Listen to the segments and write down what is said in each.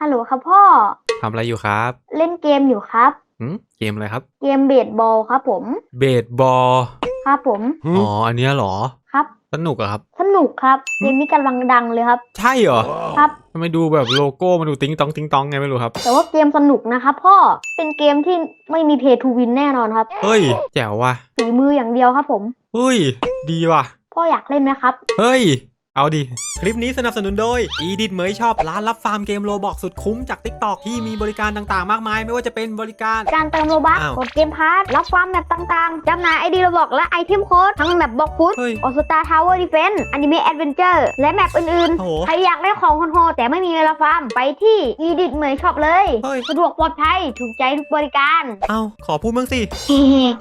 ฮัลโหลครับพ่อ ทำอะไรอยู่ครับเล่นเกมอยู่ครับ หืมเกมอะไรครับ เกมเบสบอลครับผม เบสบอล ครับผม อ๋อ อันเนี้ยเหรอ ครับ สนุกอะครับ สนุกครับ เกมนี้กำลังดังเลยครับ ใช่เหรอครับ ทำไมดูแบบโลโก้มันดูติ้งตองติ้งตองไงไม่รู้ครับ แต่ว่าเกมสนุกนะครับพ่อ เป็นเกมที่ไม่มีเพย์ทูวินแน่นอนครับเฮ้ย แจ๋วว่ะ ฝีมืออย่างเดียวครับผม เฮ้ย ดีว่ะ พ่ออยากเล่นไหมครับ เฮ้ย เอาดิ คลิปนี้สนับสนุนโดย e d i t เหมยชอบร้านรับฟาร์มเกมโลบอกสุดคุ้มจาก TikTok ที่มีบริการต่างๆ มากมาย ไม่ว่าจะเป็นบริการ การเติมโลบัคอ้าวกดเกมพาร์ทรับฟาร์มแมปต่างๆ จำหน่ายไอดีระบอกและไอเทมโค้ดทั้งแมปบล็อกฟุตเฮ้ยออสตาทาวเวอร์ดิเฟนต์อนิเมะแอดเวนเจอร์และแมปอื่นโอ้โหๆ ใครอยากได้ของคอนโทรแต่ไม่มีเวลาฟาร์มไปที่อีดิทเหมยช็อปเลย เฮ้ย สะดวกปลอดภัยถูกใจทุกบริการ เอาขอพูดบ้างสิ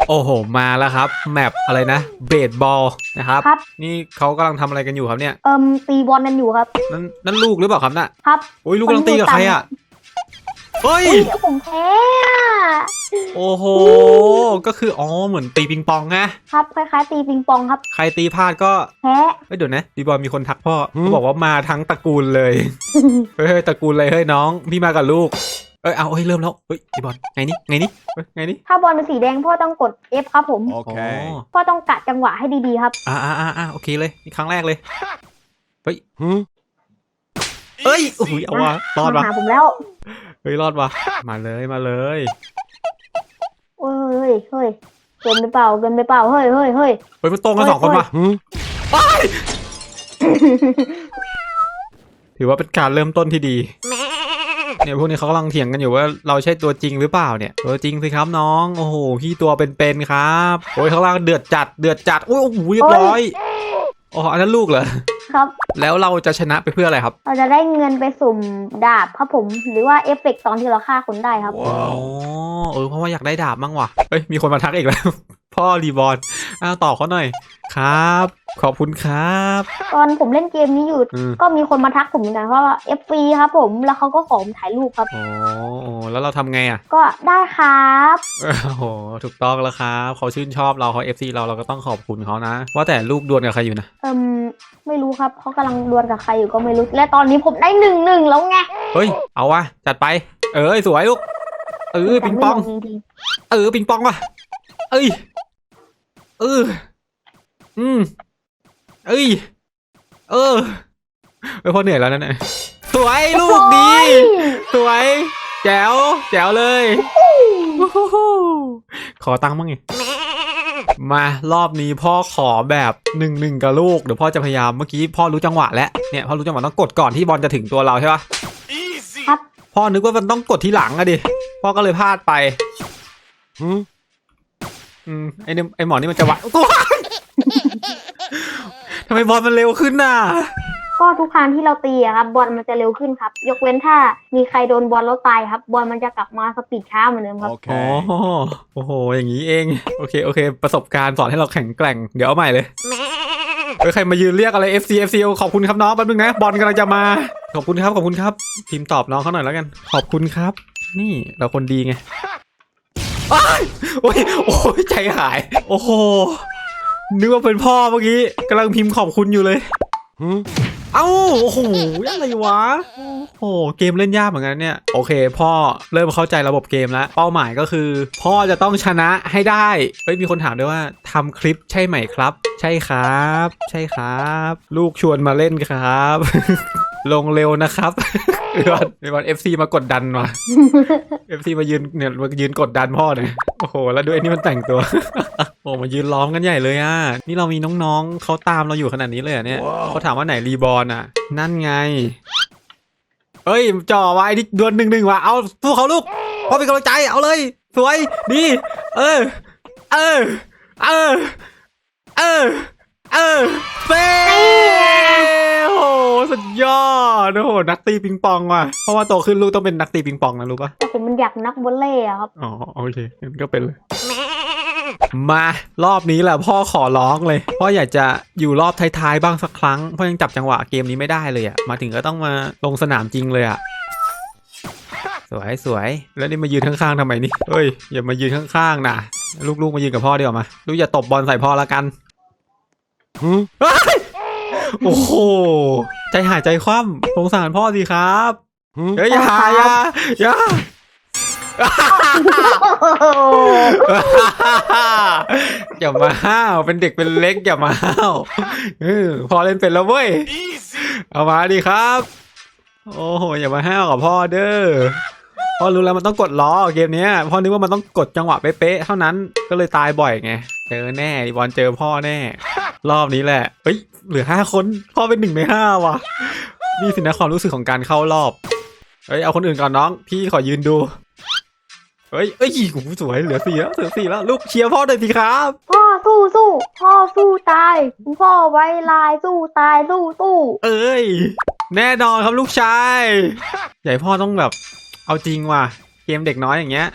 โอ้โห มาแล้วครับ แมปอะไรนะ เบสบอลนะครับ ครับ นี่เขากำลังทำอะไรกันอยู่ครับเนี่ยเอิมตีบอลกันอยู่ครับ นั่นนั่นลูกหรือเปล่าครับน่ะครับโอ้ยลูกกำลังตีกับใครอะเฮ้ยอุ้ยเดี๋ยวผมแพ้อะโอ้โหก็คืออ๋อเหมือนตีปิงปองไงครับคล้ายๆตีปิงปองครับ ใครตีพลาดก็แพ้ เฮ้ยเดี๋ยวนะดีบอลมีคนทักพ่อเขาบอกว่ามาทั้งตระกูลเลยเฮ้ยเฮ้ยตระกูลเลยเฮ้ยน้องพี่มากับลูกเอ้ยเอาเฮ้ยเริ่มแล้วเฮ้ยดีบอลไงนี่ไงนี่เฮ้ยไงนี่ถ้าบอลเป็นสีแดงพ่อต้องกด F ครับผมอ๋อ Okay. พ่อต้องกะจังหวะให้ดีๆครับ อ่าอ่าอ่าอ่าโอเคเลยนี่ครั้งแรกเลย Hmm? เอ้ยโอ้โหเอาว่ะรอดมาว่ะหาผมแล้ว เฮ้ยรอดว่ะมาเลยมาเลยเฮ้ยเฮ้ยเกินไปเปล่าเกินไปเปล่าเฮ้ยเฮ้ยเฮ้ยเฮ้ยมันตรงกันสองคนว่ะ Hmm? ถือว่าเป็นการเริ่มต้นที่ดีเนี่ยพวกนี้เขากำลังเถียงกันอยู่ว่าเราใช่ตัวจริงหรือเปล่าเนี่ยตัวจริงสิครับน้อง โอ้โหพี่ตัวเป็นๆครับโอ้ยข้างล่างเดือดจัดเดือดจัดโอ้ยโอ้โหเรียบร้อย อ๋ออันนั้นลูกเหรอ ครับแล้วเราจะชนะไปเพื่ออะไรครับ เราจะได้เงินไปสุ่มดาบครับผม หรือว่าเอฟเฟกต์ตอนที่เราฆ่าคนได้ครับ อ๋อ เออ เพราะว่าอยากได้ดาบมั่งว่ะ เอ้ย มีคนมาทักอีกแล้ว พ่อรีบอลอ้าวตอบเขาหน่อยครับ ขอบคุณครับ ตอนผมเล่นเกมนี้อยู่ อืม ก็มีคนมาทักผมเหมือนกันเพราะว่าเอฟฟรีครับผมแล้วเขาก็ขอผมถ่ายรูปครับโอ้โอ้แล้วเราทำไงอะ ก็ได้ครับโอ้โหถูกต้องแล้วครับเขาชื่นชอบเราเขาเอฟซีเราเราก็ต้องขอบคุณเขานะ ว่าแต่ลูกดวลกับใครอยู่นะ เอิมไม่รู้ครับเขากำลังดวลกับใครอยู่ก็ไม่รู้ และตอนนี้ผมได้หนึ่งหนึ่งแล้วไงเฮ้ย เอาวะจัดไป เอ้ยสวยลูก เออปิงปองแต่ไม่ลจริงเออปิงปองว่ะ เอ้ย เออ อืม เอ้ย เออเออพอเหนื่อยแล้วนั่นน่ะสวยๆลูกดีโอ้ยสวย แจ๋ว แจ๋วเลยโอ้โหขอตังค์บ้างไง มารอบนี้พ่อขอแบบหนึ่งหนึ่งกับลูก เดี๋ยวพ่อจะพยายามเมื่อกี้พ่อรู้จังหวะแล้ว เนี่ยพ่อรู้จังหวะต้องกดก่อนที่บอลจะถึงตัวเราใช่ปะ Easy. ครับพ่อนึกว่ามันต้องกดที่หลังอะดิ พ่อก็เลยพลาดไป Hmm? อืมไอ้เนี่ยไอ้หมอนี่มันจะวะกูทำไมบอลมันเร็วขึ้นน่ะ ก็ทุกครั้งที่เราตีอะครับบอลมันจะเร็วขึ้นครับ ยกเว้นถ้ามีใครโดนบอลแล้วตายครับ บอลมันจะกลับมาสปีดช้าเหมือนเดิมครับ อ๋อ Okay. โอ้โห อย่างนี้เอง โอเค โอเค ประสบการณ์สอนให้เราแข็งแกร่ง เดี๋ยวเอาใหม่เลยเฮ้ยใครมายืนเรียกอะไร FC FC ขอบคุณครับน้องแป๊บนึงนะ บอลกำลังจะมา ขอบคุณครับ ขอบคุณครับ พิมพ์ตอบน้องเขาหน่อยแล้วกัน ขอบคุณครับ นี่เราคนดีไง อ้ายโอ้ยโอ้ยใจหาย โอ้โห นึกว่าเป็นพ่อเมื่อกี้กำลังพิมพ์ขอบคุณอยู่เลย เอ้า โอ้โห อะไรวะ โอ้โห เกมเล่นยากเหมือนกันเนี่ย โอเค พ่อเริ่มเข้าใจระบบเกมแล้ว เป้าหมายก็คือ พ่อจะต้องชนะให้ได้ เฮ้ย มีคนถามด้วยว่าทำคลิปใช่ไหมครับ ใช่ครับ ใช่ครับ ลูกชวนมาเล่นครับ ลงเร็วนะครับเดี๋ยวก่อนเดี๋ยวก่อนเอฟซีมากดดันมาเอฟซีมายืนเนี่ยมายืนกดดันพ่อเนี่ยโอ้โห แล้วด้วยไอ้นี่มันแต่งตัว โอ้มายืนล้อมกันใหญ่เลยอะ นี่เรามีน้องๆเขาตามเราอยู่ขนาดนี้เลยเหรอะเนี่ยว้าวเขาถามว่าไหนรีบอลอะ นั่นไง เอ้ยจ่อไว้ดิดวลหนึ่งหนึ่งว่ะเอาสู้เขาลูกพ่อเป็นกำลังใจเอาเลย สวยดี เออ เออ เออ เออ เออเฟ้ โอ้โหสุดยอดโอ้โหนักตีปิงปองว่ะเพราะว่าโตขึ้นลูกต้องเป็นนักตีปิงปองนะรู้ปะแต่ผมมันอยากนักวอลเลย์อะครับอ๋อโอเคงั้นก็เป็นเลยมารอบนี้แหละพ่อขอร้องเลยพ่ออยากจะอยู่รอบท้ายๆบ้างสักครั้งเพราะยังจับจังหวะเกมนี้ไม่ได้เลยอะมาถึงก็ต้องมาลงสนามจริงเลยอะสวยสวยแล้วนี่มายืนข้างๆทำไมนี่เฮ้ยอย่ามายืนข้างๆนะลูกๆมายืนกับพ่อดีกว่ามาลูกอย่าตบบอลใส่พ่อละกัน Hmm? โอ้โห ใจหายใจคว่ำสงสารพ่อสิครับ Hmm? เฮ้ยอย่าอย่าอย่าอย่ามาห้าวเป็นเด็กเป็นเล็กอย่ามาห้าวเออพอเล่นเป็นแล้วเว้ย Easy. เอามาดิครับ โอ้โหอย่ามาห้าวกับพ่อเด้อพ่อรู้แล้วมันต้องกดล้อเกมเนี้ยพ่อนึกว่ามันต้องกดจังหวะเป๊ะๆเท่านั้นก็เลยตายบ่อยไงเจอแน่อีบอลเจอพ่อแน่ รอบนี้แหละเฮ้ย เหลือห้าคนพ่อเป็นหนึ่งในห้าว่ะ นี่สินะความรู้สึกของการเข้ารอบ เฮ้ยเอาคนอื่นก่อนน้อง พี่ขอยืนดู เฮ้ยเอ้ยโอ้โหสวยเหลือสี่แล้วเหลือสี่แล้วลูกเชียร์พ่อหน่อยสิครับพ่อสู้สู้พ่อสู้ตายคุณพ่อไว้ลายสู้ตายสู้สู้เอ้ย แน่นอนครับลูกชายใหญ่พ่อต้องแบบ เอาจริงว่ะเกมเด็กน้อยอย่างเงี้ย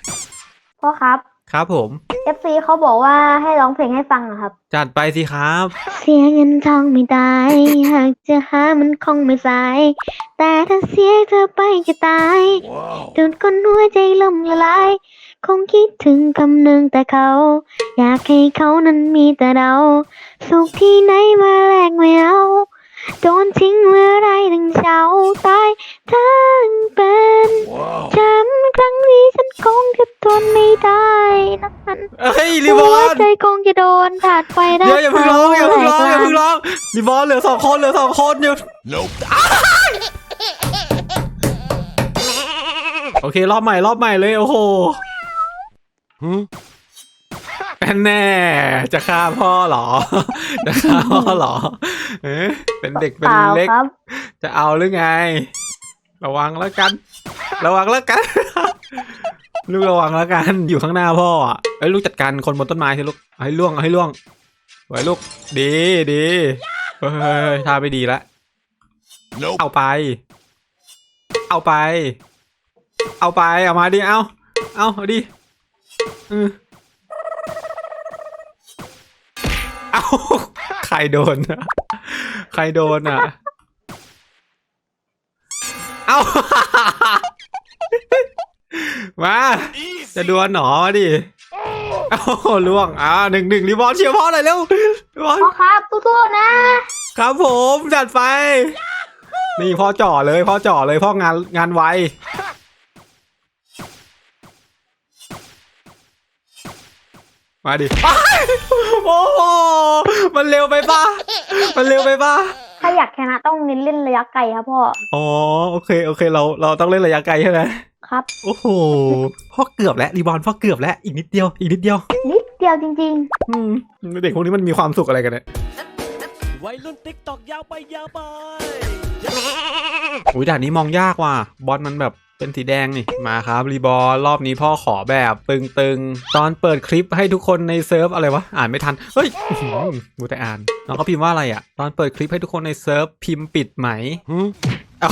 พ่อครับ ครับผม FC เขาบอกว่าให้ร้องเพลงให้ฟังนะครับ จัดไปสิครับ เสียเงินทองไม่ได้ หากจะหามันคงไม่สาย แต่ถ้าเสียเธอไปจะตาย Wow. จนคนหัวใจล่มละลาย คงคิดถึงคำหนึ่งแต่เขา อยากให้เขานั้นมีแต่เรา สุขที่ไหนมาแลกไม่เอาโดนทิ้งเมื่อไรถึงเช้าตายทั้งเป็น Wow. จำครั้งนี้ฉันคงจะทนไม่ได้ นั้นเอ้ยรีบหัอวลใจคงจะโดนถาดไฟได้เดี๋ยวอย่าเพิ่งร้องอย่าเพิ่งร้องอย่าเพิ่งร้องรีบอลเหลือสองคนเหลือสองคนอยู่ Nope. โอเค รอบใหม่รอบใหม่เลยโอ้โห Hmm? แน่จะฆ่าพ่อเหรอ จะฆ่าพ่อเหรอเอ๊ะเป็นเด็กเป็นเปล่าเล็กครับจะเอาหรือไง ระวังแล้วกัน ระวังแล้วกัน ลูกระวังแล้วกัน อยู่ข้างหน้าพ่ออะเอ้ยลูกจัดการคนบนต้นไม้สิลูกเอาให้ล่วงเอาให้ล่วงไว้ลูก ดีดีเฮ้ยเฮ้ยเฮ้ยท่าไม่ดีละ Nope. เอาไป เอาไป เอาไป เอามาดิ เอาเอาเอาดิเออเอาใครโดนอะใครโดนอะ เอา มา Easy. จะดวลหนอมาดิเอาล่วงอ่าหนึ่งหนึ่งรีบอลเชียร์พ่อหน่อยเร็วรีบอลพ่อครับสู้ๆนะ ครับผมจัดไฟนี่พ่อจ่อเลยพ่อจ่อเลยพ่องานงานไวมาดิอ้ายโอ้โห มันเร็วไปปะมันเร็วไปปะถ้าอยากชนะต้องเน้นเล่นระยะไกลครับพ่อ อ๋อ โอเค โอเค เรา เราต้องเล่นระยะไกลใช่ไหม ครับ โอ้โหพ่อเกือบแล้วรีบอลพ่อเกือบแล้วอีกนิดเดียวอีกนิดเดียวนิดเดียวจริง อืมเด็กพวกนี้มันมีความสุขอะไรกันเนี่ยวัยรุ่นติ๊กตอกยาวไปยาวไปอุ้ยด่านนี้มองยากว่ะบอลมันแบบเป็นสีแดงนี่มาครับรีบอลรอบนี้พ่อขอแบบตึงๆ ตอนเปิดคลิปให้ทุกคนในเซิร์ฟอะไรวะอ่านไม่ทันเฮ้ยอื้อหือมูแต่อ่านน้องเขาพิมพ์ว่าอะไรอะ ตอนเปิดคลิปให้ทุกคนในเซิร์ฟพิมพ์ปิดไหม Hmm? เอา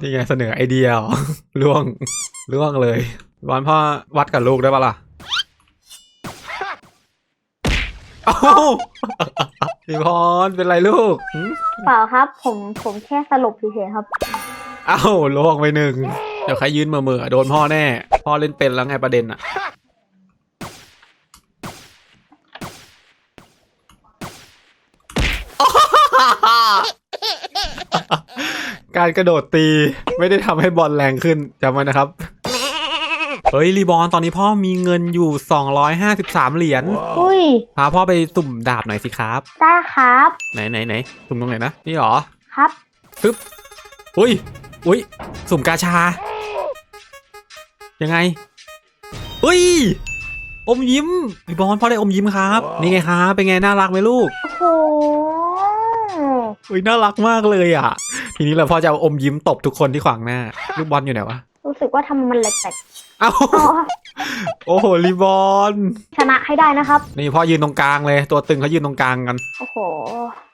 นี่ไงเสนอไอเดียเหรอล่วงล่วงเลยบอลพ่อวัดกับลูกได้ปะล่ะเอ้ารีบอลเป็นไรลูกหืมๆเปล่าครับ ผมผมแค่สลบเฉยๆครับเอ้าล่วงไปหนึ่งเดี๋ยวใครยืนเหม่อๆโดนพ่อแน่ พ่อเล่นเป็นแล้วไงประเด็นอะ การกระโดดตีไม่ได้ทำให้บอลแรงขึ้นจำไว้นะครับ เฮ้ยรีบอลตอนนี้พ่อมีเงินอยู่ 253 เหรียญอุ้ย พาพ่อไปสุ่มดาบหน่อยสิครับ ได้ครับ ไหนไหนไหนสุ่มตรงไหนนะ นี่เหรอ ครับ ปึ๊บ อุ้ย อุ้ย สุ่มกาชา ยังไง อุ้ย อมยิ้มพี่บอลพ่อได้อมยิ้มครับว้าวนี่ไงครับ เป็นไงน่ารักไหมลูก โอ้โห อุ้ยน่ารักมากเลยอะ ทีนี้เราพ่อจะเอาอมยิ้มตบทุกคนที่ขวางหน้า ลูกบอลอยู่ไหนวะ รู้สึกว่าทำมันแหลกเอ้า ๆอ๋อโอ้โหรีบอล ชนะให้ได้นะครับ นี่พ่อยืนตรงกลางเลย ตัวตึงเขายืนตรงกลางกัน โอ้โห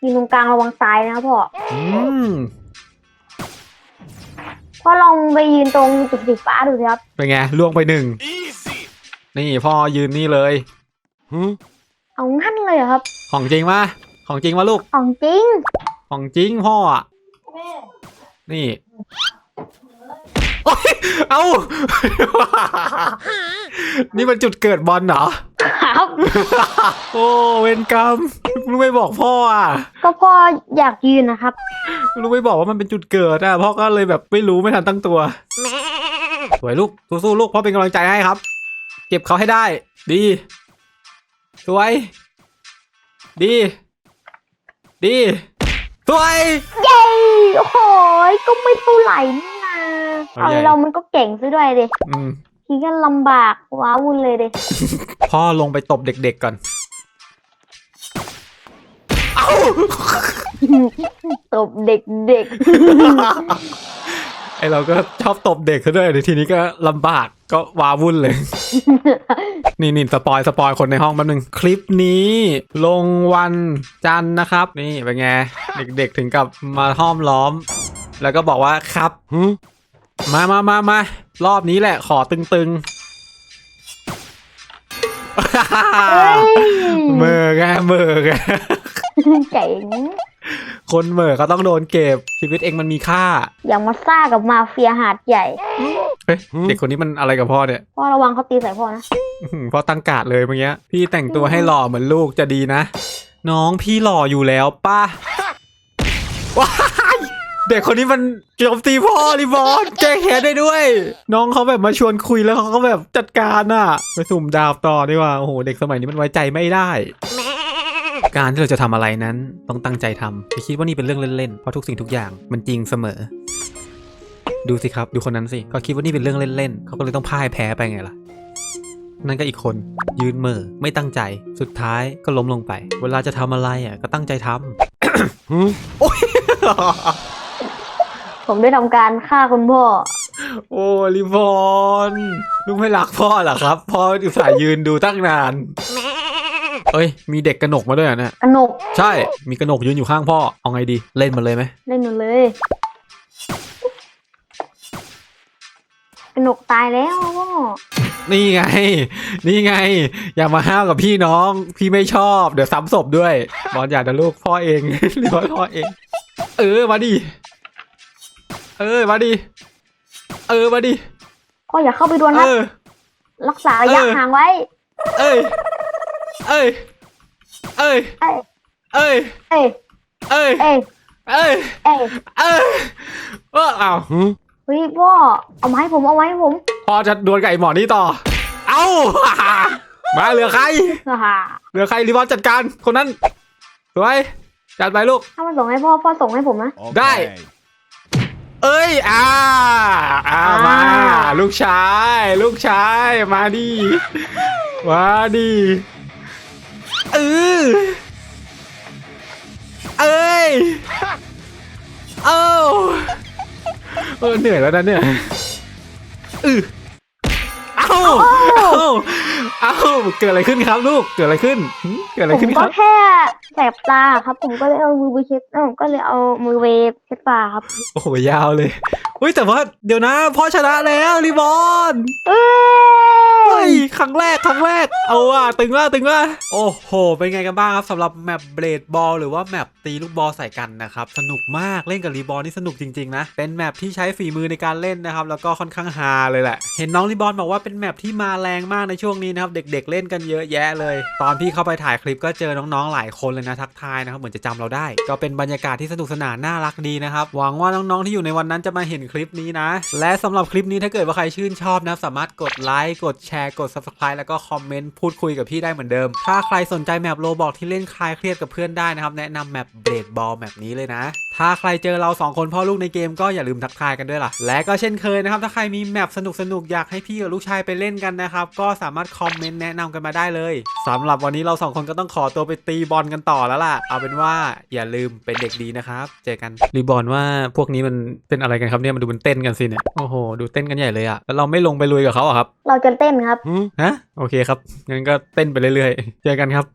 ยืนตรงกลางระวังซ้ายนะครับพ่ออืม พ่อลองไปยืนตรงจุดสีฟ้าดูสิครับ เป็นไงล่วงไปหนึ่ง Easy. นี่พ่อยืนนี่เลย Hmm? เอางั้นเลยเหรอครับ ของจริงปะของจริงปะลูก ของจริง ของจริงพ่ออะ นี่โอ๊ยเอ้า นี่มันจุดเกิดบอลเหรอครับครับ โอ้เวรกรรมลูกไม่บอกพ่ออะก็พ่ออยากยืนนะครับ ลูกไม่บอกว่ามันเป็นจุดเกิดอะพ่อก็เลยแบบไม่รู้ไม่ทันตั้งตัวสวยลูกสู้ๆลูกพ่อเป็นกำลังใจให้ครับ เก็บเขาให้ได้ ดี สวย ดี ดี สวยเย้โอ้โหก็ไม่เท่าไหร่นี่นะเอาเอาใหญ่ เรามันก็เก่งซะด้วยดิอืม ทีก็ลำบากว้าวุ่นเลยดิพ่อลงไปตบเด็กๆก่อนเอ้าตบเด็กเด็กไอเราก็ชอบตบเด็กซะด้วยเดี๋ยวทีนี้ก็ลำบากก็วาวุ่นเลย นี่นี่สปอยสปอยคนในห้องแป๊บนึง คลิปนี้ลงวันจันทร์นะครับ นี่เป็นไง เด็กๆถึงกับมาห้อมล้อม แล้วก็บอกว่าครับ Huh? มามามามา รอบนี้แหละขอตึงๆเฮ้ยเมอไงเมอไงเจ๋งคนเหม่อก็ต้องโดนเก็บชีวิตเองมันมีค่า อย่ามาซ่ากับมาเฟียหาดใหญ่เฮ้ยเด็กคนนี้มันอะไรกับพ่อเนี่ยพ่อระวังเขาตีใส่พ่อนะอื้อหือพ่อตั้งการ์ดเลยเมื่อกี้พี่แต่งตัวให้หล่อเหมือนลูกจะดีนะ น้องพี่หล่ออยู่แล้วป้าว้ายเด็กคนนี้มันโจมตีพ่อรีบอสแก้แค้นได้ด้วย น้องเขาแบบมาชวนคุยแล้วเขาก็แบบจัดการน่ะ ไปสุ่มดาวต่อดีกว่าโอ้โหเด็กสมัยนี้มันไว้ใจไม่ได้การที่เราจะทำอะไรนั้นต้องตั้งใจทำอย่าคิดว่านี่เป็นเรื่องเล่นๆ เพราะทุกสิ่งทุกอย่างมันจริงเสมอ ดูสิครับ ดูคนนั้นสิเขาคิดว่านี่เป็นเรื่องเล่นๆ เขาก็เลยต้องพ่ายแพ้ไปไงล่ะ นั่นก็อีกคน ยืนเหม่อไม่ตั้งใจ สุดท้ายก็ล้มลงไป เวลาจะทำอะไรอะก็ตั้งใจทำ Huh? ผมได้ทำการฆ่าคุณพ่อ โอ้ลิบอนลูกไม่รักพ่อเหรอครับ พ่ออุตส่าห์ยืนดูตั้งนานเอ้ย มีเด็กกระหนกมาด้วยเหรอะเนี่ยกระหนก ใช่ มีกระหนกยืนอยู่ข้างพ่อ เอาไงดี เล่นมันเลยไหม เล่นหนูเลย กระหนกตายแล้วพ่อนี่ไง นี่ไง อย่ามาห้าวกับพี่น้อง พี่ไม่ชอบ เดี๋ยวซ้ำศพด้วยบอลอยากจะลูกพ่อเองหรือว่าพ่อเอง เออมาดิเออมาดิเออมาดิพ่ออย่าเข้าไปดวลคเอรับอรักษาระยะเออ ห่างไว้ เอ้ยเอ้ยเอ้ยเอ้ยเอ้ยเอ้ยเอ้ยเอ้ยเอ้ยเอ้ยเอ้ยเอออ้าว Huh? เฮ้ยพ่อเอามาให้ผมเอามาให้ผมพอจะดวลกับไอ้หมอนี่ต่อ เอ้า มาเหลือใครฮ่าเหลือใครรีบอลจัดการคนนั้นสวยจัดไปลูก ถ้ามันส่งให้พ่อพ่อส่งให้ผมนะ Đây. Okay. เอ้ยอ่าอ่ามาลูกชาย ลูกชายมาดิมาดิเออเอ้ยเอ้า เออเหนื่อยแล้วนะเนี่ยเออเอ้าเอ้าเอ้าเกิดอะไรขึ้นครับลูกเกิดอะไรขึ้นหึเกิดอะไรผมขึ้นคก็รับ แค่แสบตาครับ ผมก็เลยเอามือไปเช็ดเอ้าผมก็เลยเอามือไปเช็ดตาครับ โอ้โหยาวเลย อุ้ยแต่ว่าเดี๋ยวนะพ่อชนะแล้วรีบอลเอ้เฮ้ยยครั้งแรกครั้งแรก เอาว่ะตึงว่าตึงว่าโอ้โห เป็นไงกันบ้างครับสำหรับแมปเบลดบอลหรือว่าแมปตีลูกบอลใส่กันนะครับ สนุกมากเล่นกับรีบอลนี่สนุกจริงๆนะ เป็นแมปที่ใช้ฝีมือในการเล่นนะครับ แล้วก็ค่อนข้างฮาเลยแหละ เห็นน้องรีบอลบอกว่าเป็นแมปที่มาแรงมากในช่วงนี้นะครับเด็ก ๆ เล่นกันเยอะแยะเลย ตอนพี่เข้าไปถ่ายคลิปก็เจอน้องๆหลายคนเลยนะทักทายนะครับเหมือนจะจำเราได้ ก็เป็นบรรยากาศที่สนุกสนานน่ารักดีนะครับหวังว่าน้องๆที่อยู่ในวันนั้นจะมาเห็นคลิปนี้นะ และสำหรับคลิปนี้ถ้าเกิดว่าใครชื่นชอบนะ สามารถกดไลค์กดแชร์กด subscribe แล้วก็คอมเมนต์พูดคุยกับพี่ได้เหมือนเดิม ถ้าใครสนใจแมปโลบอกที่เล่นคลายเครียดกับเพื่อนได้นะครับ แนะนำแมปเบรดบอลแมปนี้เลยนะ ถ้าใครเจอเราสองคนพ่อลูกในเกมก็อย่าลืมทักทายกันด้วยล่ะ และก็เช่นเคยนะครับ ถ้าใครมีแมปสนุกๆอยากให้พี่กับลูกชายไปเล่นกันนะครับก็สามารถคอมเมนต์แนะนำกันมาได้เลยสำหรับวันนี้เราสองคนก็ต้องขอตัวไปตีบอลกันต่อแล้วล่ะ เอาเป็นว่าอย่าลืมเป็นเด็กดีนะครับ เจอกันรีบอลว่าพวกนี้มันเป็นอะไรกันครับเนี่ยดูมันเต้นกันสิเนี่ย โอ้โห ดูเต้นกันใหญ่เลยอะแล้วเราไม่ลงไปลุยกับเขาอะครับ เราจะเต้นครับ Huh? ฮะ โอเคครับ งั้นก็เต้นไปเรื่อยๆ เจอกันครับ